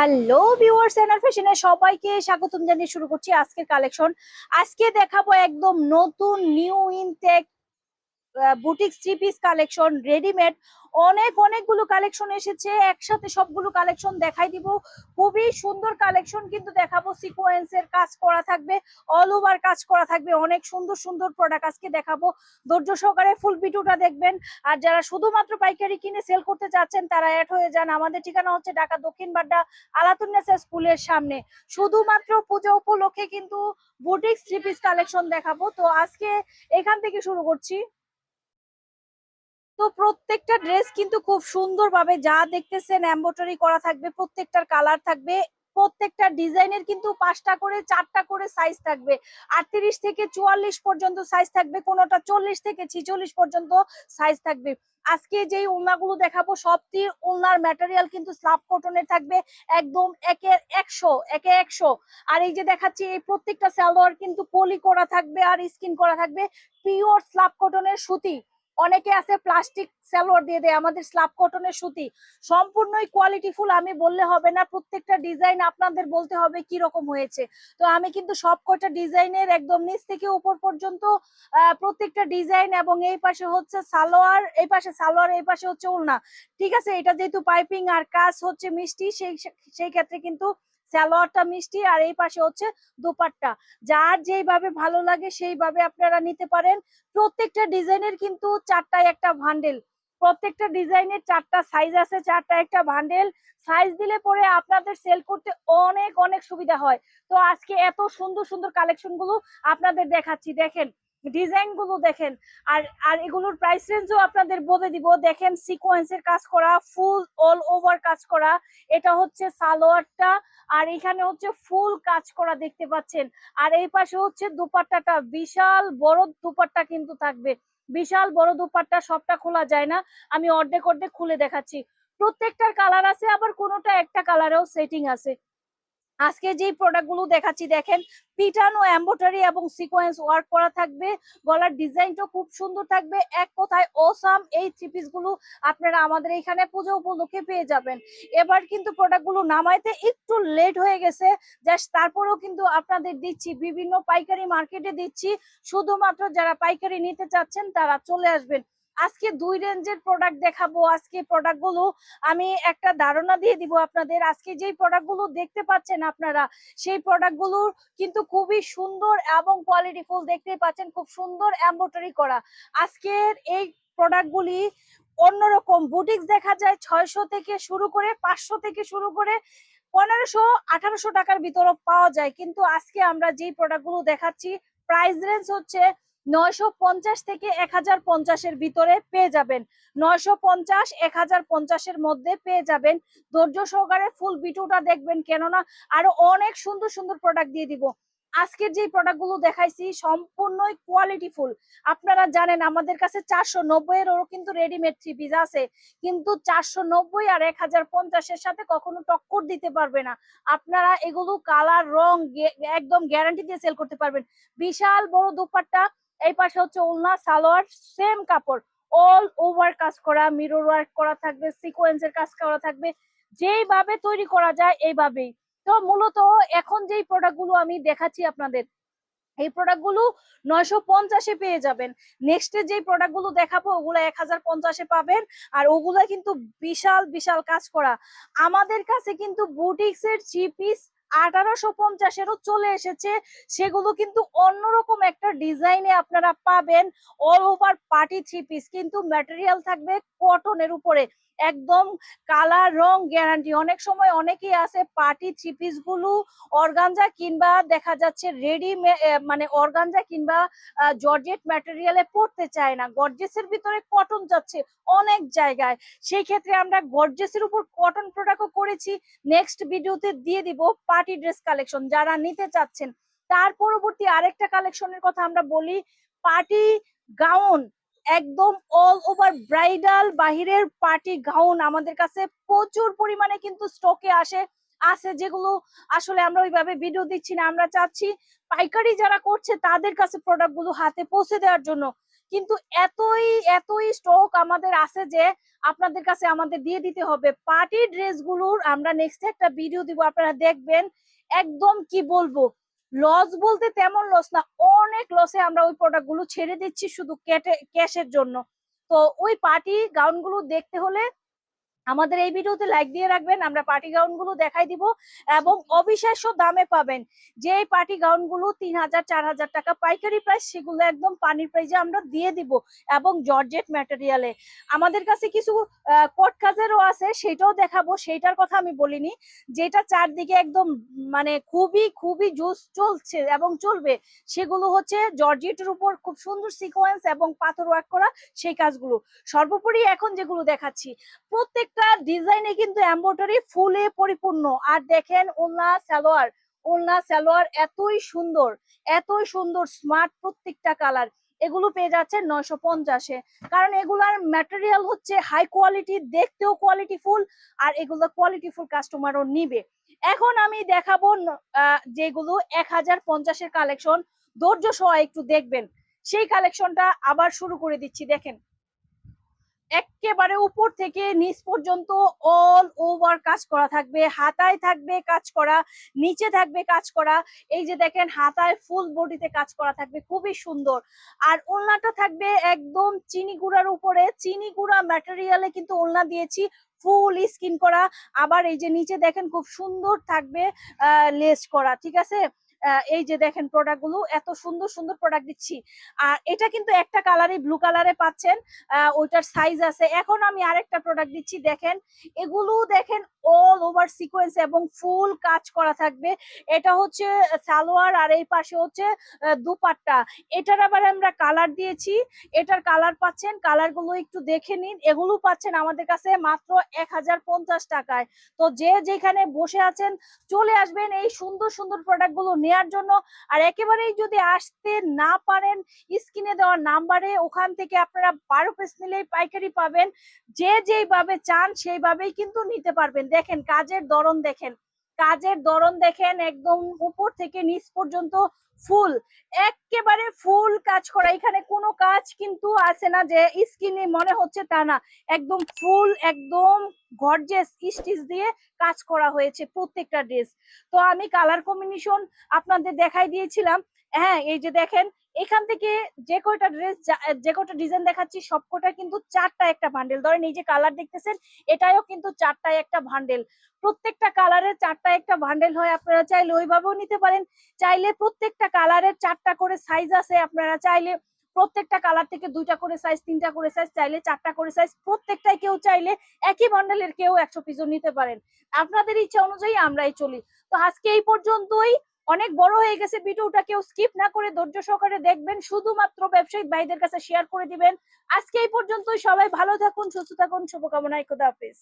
Hello viewers এনার ফ্যাশনে সবাইকে স্বাগতম জানিয়ে শুরু করছি আজকের কালেকশন আজকে দেখাবো একদম নতুন new intake boutique three piece collection readymade অনেক, অনেকগুলো কালেকশন এসেছে। একসাথে সবগুলো কালেকশন দেখাই দিব। খুবই সুন্দর কালেকশন কিন্তু দেখাবো। সিকোয়েন্সের কাজ করা থাকবে অল ওভার কাজ করা থাকবে। অনেক সুন্দর সুন্দর প্রোডাক্ট আজকে দেখাবো। ধৈর্য সহকারে ফুল ভিডিওটা দেখবেন। আর যারা শুধুমাত্র পাইকারি কিনে সেল করতে চাচ্ছেন, তারা অ্যাড হয়ে যান। আমাদের ঠিকানা হচ্ছে ঢাকা দক্ষিণ বাড্ডা আলাতুন্নেসা স্কুলের সামনে। শুধুমাত্র পুজো উপলক্ষে কিন্তু বুটিক থ্রি পিস কালেকশন দেখাবো। তো আজকে এখান থেকে শুরু করছি। তো প্রত্যেকটা ড্রেস কিন্তু খুব সুন্দরভাবে যা দেখতেছেন এম্বোটারি করা থাকবে, প্রত্যেকটার কালার থাকবে, প্রত্যেকটা ডিজাইনের কিন্তু পাঁচটা করে, চারটা করে সাইজ থাকবে। আটত্রিশ থেকে চুয়াল্লিশ পর্যন্ত সাইজ থাকবে, কোনোটা চল্লিশ থেকে ছিচল্লিশ পর্যন্ত সাইজ থাকবে। আজকে যেই ওলনাগুলো দেখাবো, সবটি ওলনার ম্যাটেরিয়াল কিন্তু স্লাব কটনের থাকবে, একদম একে একশো একে একশো। আর এই যে দেখাচ্ছি, এই প্রত্যেকটা সালোয়ার কিন্তু পলি করা থাকবে আর স্কিন করা থাকবে পিওর স্লাব কটনের সুতি। অনেকে আছে প্লাস্টিক সালোয়ার দিয়ে দেয়, আমাদের স্লাব কটনের সুতি। সম্পূর্ণই কোয়ালিটিফুল আমি বললে হবে না, প্রত্যেকটা ডিজাইন আপনাদের বলতে হবে কি রকম হয়েছে। তো আমি কিন্তু সব কয়টা ডিজাইনের একদম নিচ থেকে উপর পর্যন্ত প্রত্যেকটা ডিজাইন এবং এই পাশে হচ্ছে সালোয়ার, এই পাশে সালোয়ার, এই পাশে হচ্ছে উলনা ঠিক আছে, এটা যেহেতু পাইপিং আর কাজ হচ্ছে মিষ্টি, সেই সেই ক্ষেত্রে কিন্তু সালোয়ারটা মিষ্টি আর এই পাশে হচ্ছে দুপাট্টা। যার যেইভাবে ভালো লাগে সেইভাবে আপনারা নিতে পারেন। প্রত্যেকটা ডিজাইনের কিন্তু চারটায় একটা ভান্ডেল। প্রত্যেকটা ডিজাইনের চারটা সাইজ আছে, চারটা একটা ভান্ডেল। সাইজ দিলে পরে আপনাদের সেল করতে অনেক অনেক সুবিধা হয়। তো আজকে এত সুন্দর সুন্দর কালেকশনগুলো আপনাদের দেখাচ্ছি। দেখেন ডিজাইনগুলো দেখেন। আর আর এগুলোর প্রাইস রেঞ্জও আপনাদের বলে দিব। দেখেন সিকোয়েন্সের কাজ করা ফুল অল ওভার কাজ করা। এটা হচ্ছে সালোয়ারটা। আর এখানে হচ্ছে ফুল কাজ করা দেখতে পাচ্ছেন। আর এই পাশে হচ্ছে দুপাট্টাটা। বিশাল বড় দুপাট্টা কিন্তু থাকবে। বিশাল বড় দুপাট্টা, সবটা খোলা যায় না। আমি অর্ধেক অর্ধেক খুলে দেখাচ্ছি। প্রত্যেকটার কালার আছে, আবার কোনোটা একটা কালারেও সেটিং আছে। আজকে যেই প্রোডাক্টগুলো দেখাচ্ছি, দেখেন, পিটানো এম্বোটারি এবং সিকোয়েন্স ওয়ার্ক করা থাকবে। গলার ডিজাইনটা খুব সুন্দর থাকবে। এক কথায় ওসাম এই থ্রি পিসগুলো আপনারা আমাদের এখানে পুজো উপলক্ষে পেয়ে যাবেন। এবার কিন্তু প্রোডাক্টগুলো নামাইতে একটু লেট হয়ে গেছে। জাস্ট তারপরেও কিন্তু আপনাদের দিচ্ছি, বিভিন্ন পাইকারি মার্কেটে দিচ্ছি। শুধুমাত্র যারা পাইকারি নিতে চাচ্ছেন, তারা চলে আসবেন। আজকে দুই রেঞ্জের প্রোডাক্ট দেখাবো। আজকে প্রোডাক্টগুলো আমি একটা ধারণা দিয়ে দিব আপনাদের। আজকে যেই প্রোডাক্টগুলো দেখতে পাচ্ছেন আপনারা, সেই প্রোডাক্টগুলো কিন্তু খুবই সুন্দর এবং কোয়ালিটিফুল দেখতে পাচ্ছেন। খুব সুন্দর এম্বোটারি করা। আজকের এই প্রোডাক্ট গুলি অন্যরকম। বুটিক্স দেখা যায় ছয়শো থেকে শুরু করে পাঁচশো থেকে শুরু করে পনেরোশো, আঠারোশো টাকার ভিতরে পাওয়া যায়। কিন্তু আজকে আমরা যেই প্রোডাক্টগুলো দেখাচ্ছি প্রাইস রেঞ্জ হচ্ছে নয়শো পঞ্চাশ থেকে এক হাজার পঞ্চাশের ভিতরে পেয়ে যাবেন। নয়শো পঞ্চাশ, এক হাজার পঞ্চাশের মধ্যে পেয়ে যাবেন। ধৈর্য সহকারে ফুল ভিডিওটা দেখবেন, কেননা আরও অনেক সুন্দর সুন্দর প্রোডাক্ট দিয়ে দিব। আজকের যে প্রোডাক্টগুলো দেখাইছি সম্পূর্ণই কোয়ালিটি ফুল। আপনারা জানেন আমাদের কাছে চারশো নব্বই কিন্তু রেডিমেড থ্রি পিস আছে। কিন্তু চারশো নব্বই আর এক হাজার পঞ্চাশের সাথে কখনো টক্কর দিতে পারবে না। আপনারা এগুলো কালার রং একদম গ্যারান্টি দিয়ে সেল করতে পারবেন। বিশাল বড় দুপাট্টা এই পাশে হচ্ছে ওলনা সালোয়ার সেম কাপড়। অল ওভার কাজ করা মিরর ওয়ার্ক করা থাকবে সিকোয়েন্সের কাজ করা থাকবে। যেইভাবে তৈরি করা যায়, এইভাবেই। তো মূলত এখন যেই প্রোডাক্টগুলো আমি দেখাচ্ছি আপনাদের, এই প্রোডাক্টগুলো নয়শো পঞ্চাশে পেয়ে যাবেন। নেক্সটে যেই প্রোডাক্টগুলো দেখাবো, ওগুলো এক হাজার পঞ্চাশে পাবেন। আর ওগুলো কিন্তু বিশাল বিশাল কাজ করা। আমাদের কাছে কিন্তু বুটিক্স এর থ্রি পিস আঠারোশো পঞ্চাশেরও চলে এসেছে। সেগুলো কিন্তু অন্যরকম একটা ডিজাইনে আপনারা পাবেন। All over party three piece কিন্তু ম্যাটেরিয়াল থাকবে কটনের উপরে। একদম কালার, রং গ্যারান্টি অনেক সময় অনেকেই আছে পার্টি থ্রি পিসগুলো অর্গানজা কিংবা দেখা যাচ্ছে রেডি মানে অর্গানজা কিংবা জর্জেট ম্যাটেরিয়ালে পড়তে চায় না। গর্জেসের ভিতরে কটন যাচ্ছে অনেক জায়গায়। সেই ক্ষেত্রে আমরা গর্জেসের উপর কটন প্রোডাক্টও করেছি। নেক্সট ভিডিওতে দিয়ে দিব পার্টি ড্রেস কালেকশন যারা নিতে চাচ্ছেন, তার পরবর্তী আরেকটা কালেকশনের কথা আমরা বলি পার্টি গাউন একদম অল ওভার ব্রাইডাল বাহিরের পার্টি গাউন আমাদের কাছে প্রচুর পরিমাণে কিন্তু স্টকে আসে, আছে যেগুলো আসলে আমরা ওইভাবে ভিডিও দিচ্ছি না, আমরা চাচ্ছি পাইকারি যারা করছে তাদের কাছে প্রোডাক্টগুলো হাতে পৌঁছে দেওয়ার জন্য। কিন্তু এতই এতই স্টক আমাদের আছে যে আপনাদের কাছে আমাদের দিয়ে দিতে হবে। পার্টি ড্রেসগুলোর আমরা নেক্সট একটা ভিডিও দিব, আপনারা দেখবেন একদম কি বলব? লস বলতে তেমন লস না, অনেক লসে আমরা ওই প্রোডাক্টগুলো ছেড়ে দিচ্ছি শুধু ক্যাশের জন্য। তো ওই পার্টি গাউনগুলো দেখতে হলে আমাদের এই ভিডিওতে লাইক দিয়ে রাখবেন, আমরা পার্টি গাউনগুলো দেখাই দিব এবং অবিশ্বাস্য দামে পাবেন। যে পার্টি গাউনগুলো তিন হাজার, চার হাজার টাকা পাইকারি প্রাইস সেগুলো একদম পানির প্রাইজে আমরা দিয়ে দিব এবং জর্জেট ম্যাটেরিয়ালে আমাদের কাছে কিছু কোট কাজেরও আছে, সেটাও দেখাবো, সেইটার কথা আমি বলিনি। যেটা চারদিকে একদম মানে খুবই খুবই জুস চলছে এবং চলবে, সেগুলো হচ্ছে জর্জেটের উপর খুব সুন্দর সিকোয়েন্স এবং পাথর ওয়ার্ক করা সেই কাজগুলো। সর্বোপরি এখন যেগুলো দেখাচ্ছি, প্রত্যেকটা ডিজাইনে কিন্তু এম্ব্রয়ডারি ফুলে পরিপূর্ণ। আর দেখেন ওলনা সালোয়ার। ওলনা সালোয়ার এতই সুন্দর এতই সুন্দর স্মার্ট প্রত্যেকটা কালার এগুলো পেয়ে যাচ্ছে নয়শো পঞ্চাশে। কারণ এগুলার ম্যাটেরিয়াল হচ্ছে হাই কোয়ালিটি দেখতেও কোয়ালিটি ফুল আর এগুলো কোয়ালিটি ফুল কাস্টমারও নিবে। এখন আমি দেখাবো যেগুলো এক হাজার পঞ্চাশের কালেকশন ধৈর্য সহ একটু দেখবেন। সেই কালেকশনটা আবার শুরু করে দিচ্ছি, দেখেন। একেবারে উপর থেকে নিচ পর্যন্ত অল ওভার কাজ করা থাকবে। হাতায় থাকবে কাজ করা, নিচে থাকবে কাজ করা। এই যে দেখেন, হাতায় ফুল বডিতে কাজ করা থাকবে, খুবই সুন্দর। আর ওলনাটা থাকবে একদম চিনি গুঁড়ার উপরে। চিনি গুঁড়া ম্যাটেরিয়ালে কিন্তু ওলনা দিয়েছি ফুল স্কিন করা। আবার এই যে নিচে দেখেন, খুব সুন্দর থাকবে লেস করা, ঠিক আছে? এই যে দেখেন প্রোডাক্টগুলো, এত সুন্দর সুন্দর প্রোডাক্ট দিচ্ছি। আর এটা কিন্তু একটা কালারই ব্লু কালারে পাচ্ছেন ওইটার সাইজ আছে। এখন আমি আরেকটা প্রোডাক্ট দিচ্ছি, দেখেন। এগুলো দেখেন অল ওভার সিকোয়েন্স এবং ফুল কাজ করা থাকবে। এটা হচ্ছে সালোয়ার আর এই পাশে হচ্ছে দুপাট্টা। এটার আবার আমরা কালার দিয়েছি। এটার কালার পাচ্ছেন কালারগুলো একটু দেখে নিন। এগুলো পাচ্ছেন আমাদের কাছে মাত্র এক হাজার পঞ্চাশ টাকায়। তো যে যেখানে বসে আছেন, চলে আসবেন এই সুন্দর সুন্দর প্রোডাক্টগুলো নেয়ার জন্য। আর একেবারেই যদি আসতে না পারেন, স্ক্রিনে দেওয়া নাম্বারে ওখান থেকে আপনারা বারো পিস নিলেই পাইকারি পাবেন। যে যেইভাবে চান সেইভাবেই কিন্তু নিতে পারবেন। দেখেন, কাজের ধরন দেখেন। কাজের ধরন দেখেন, একদম উপর থেকে নিচ পর্যন্ত ফুল, একেবারে ফুল কাজ করা। এখানে কোনো কাজ কিন্তু আছে না যে স্কিনে মনে হচ্ছে তা না। একদম ফুল, একদম গর্জেস স্টিচ দিয়ে কাজ করা হয়েছে প্রত্যেকটা ড্রেস তো আমি কালার কম্বিনেশন আপনাদের দেখাই দিয়েছিলাম। হ্যাঁ এই যে দেখেন এখান থেকে যে কয়টা ড্রেস যে কয়টা ডিজাইন দেখাচ্ছি, সবকটা কিন্তু চারটা একটা বান্ডেল ধরেন এই যে কালার দেখতেছেন এটাও কিন্তু চারটায় একটা বান্ডেল প্রত্যেকটা কালারের চারটা একটা বান্ডেল হয়, আপনারা চাইলে ওইভাবেও নিতে পারেন। চাইলে প্রত্যেকটা কালারের চারটা করে সাইজ আছে, আপনারা চাইলে প্রত্যেকটা কালার থেকে দুইটা করে সাইজ তিনটা করে সাইজ চাইলে চারটা করে সাইজ প্রত্যেকটাই কেউ চাইলে একই বান্ডেলের কেউ একশো পিসও নিতে পারেন। আপনাদের ইচ্ছা অনুযায়ী আমরাই চলি। তো আজকে এই পর্যন্তই। অনেক বড় হয়ে গেছে ভিডিওটা কেউ স্কিপ না করে ধৈর্য সহকারে দেখবেন, শুধুমাত্র ব্যবসায়িক ভাইদের কাছে শেয়ার করে দিবেন। আজকে এই পর্যন্তই, সবাই ভালো থাকুন, সুস্থ থাকুন শুভকামনায় খোদা হাফেজ।